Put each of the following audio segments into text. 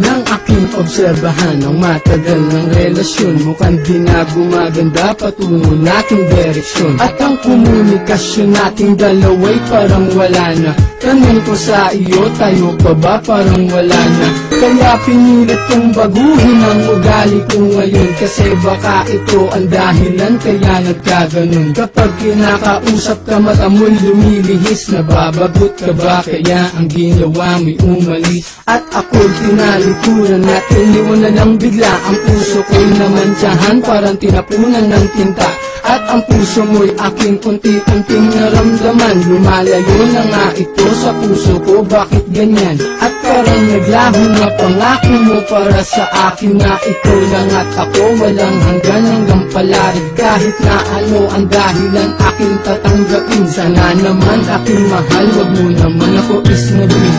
Naobserbahan ang matagal ng relasyon Mukhang di na gumaganda patungo nating direksyon. At ang komunikasyon nating dalaway parang wala na Tanong ko sa iyo, tayo pa ba parang wala na? Kaya pinilit kong baguhin ang ugali ko ngayon Kasi baka ito ang dahilan kaya nagkaganon. Kapag kinakausap ka matamoy lumilihis Nababagot ka ba? Kaya ang ginawa mo'y umalis. At ako'y tinalikuran at iniwanan lang bigla Ang puso ko'y namantsahan parang tinapunan ng tinta at ang puso mo'y aking unti-unting naramdaman. Lumalayo na nga ito sa puso ko, bakit ganyan? At parang naglaho na pangako mo para sa akin na ikaw lang at ako Walang hanggan hanggang palarig kahit na ano ang dahilan aking tatanggapin Sana naman aking mahal, wag mo naman ako isnabin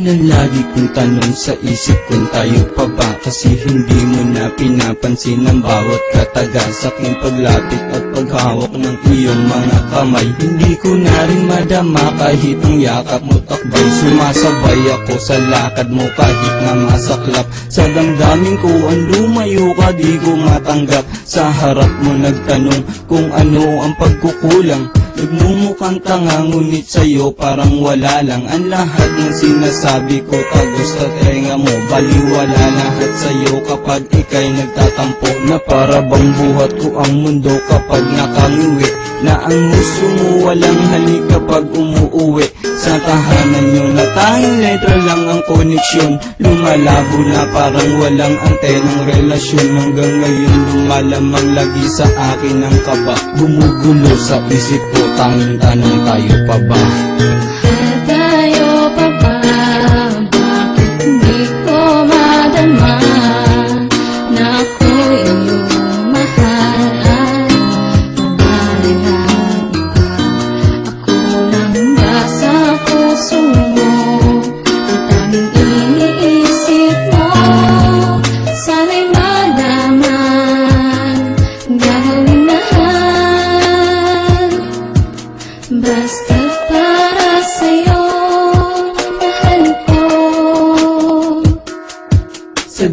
Yan lagi kong tanong sa isip kung tayo pa ba? Kasi hindi mo na pinapansin ang bawat kataga Sa aking paglapit at paghawak ng iyong mga kamay. Hindi ko na rin madama kahit ang yakap mo takbay. Sumasabay ako sa lakad mo kahit na masaklap. Sa damdamin ko ang lumayo ka di ko matanggap. Sa harap mo nagtanong kung ano ang pagkukulang Nagmumukhang tanga ngunit sa'yo parang wala lang. Ang lahat ng sinasabi ko tagos sa tenga mo Baliwala lahat sa'yo. Kapag ikay nagtatampo Na para bang buhat ko ang mundo kapag nakangiwi Na ang gusto mo walang halik kapag koneksyon. Lumalabo na parang walang antenang relasyon. Hanggang ngayon lumalamang lagi sa akin ang kaba. Gumugulo sa isip ko tanging tanong tayo pa ba ang iniisip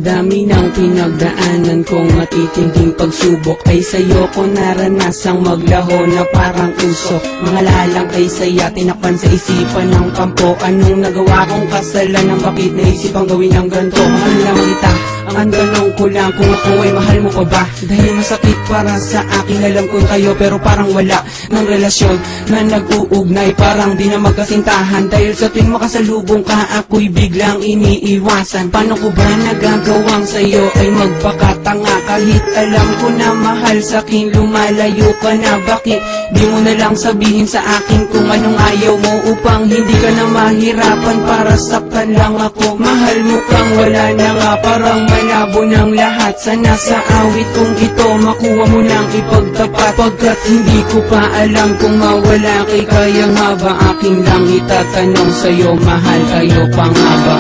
dami ng pinagdaanan kong matitinding pagsubok. Ay sa'yo ko naranasang maglaho na parang usok. Mga lalang kay saya, tinakpan sa isipan ng kampo. Anong nagawa kong kasalanan, bakit naisip ang gawin ang ganito? Mahal lang kita, ang tanong ko lang kung ako ay mahal mo pa ba? Dahil masakit para sa akin, alam ko tayo pero parang wala ng relasyon Na nag-uugnay, parang di na magkasintahan. Dahil sa tuwing makasalubong ka, ako'y biglang iniiwasan. Paano ko ba nagagawang sa'yo ay magpakatanga? Kahit alam ko na mahal sa'kin, lumalayo ka na. Bakit di mo na lang sabihin sa akin kung anong ayaw mo Upang hindi ka na mahirapan? Para saktan lang ako. Mahal mo kang wala na nga, parang malabo ng lahat Sana sa awit kong ito, makuha mo nang ipagtapat Pagkat hindi ko pa alam kung mawala kay kaya nga ba Aking lang itatanong sa'yo, mahal kayo pa nga ba?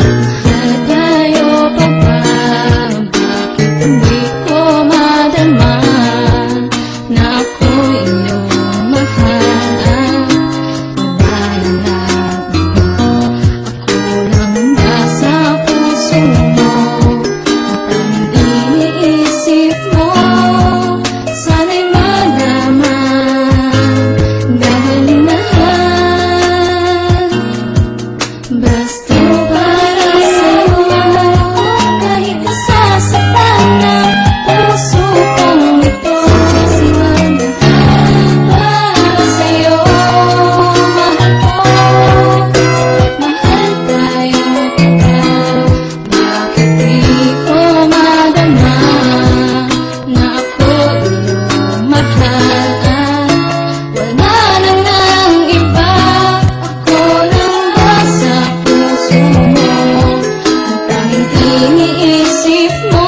Tayo pa ba? Bakit hindi isipmu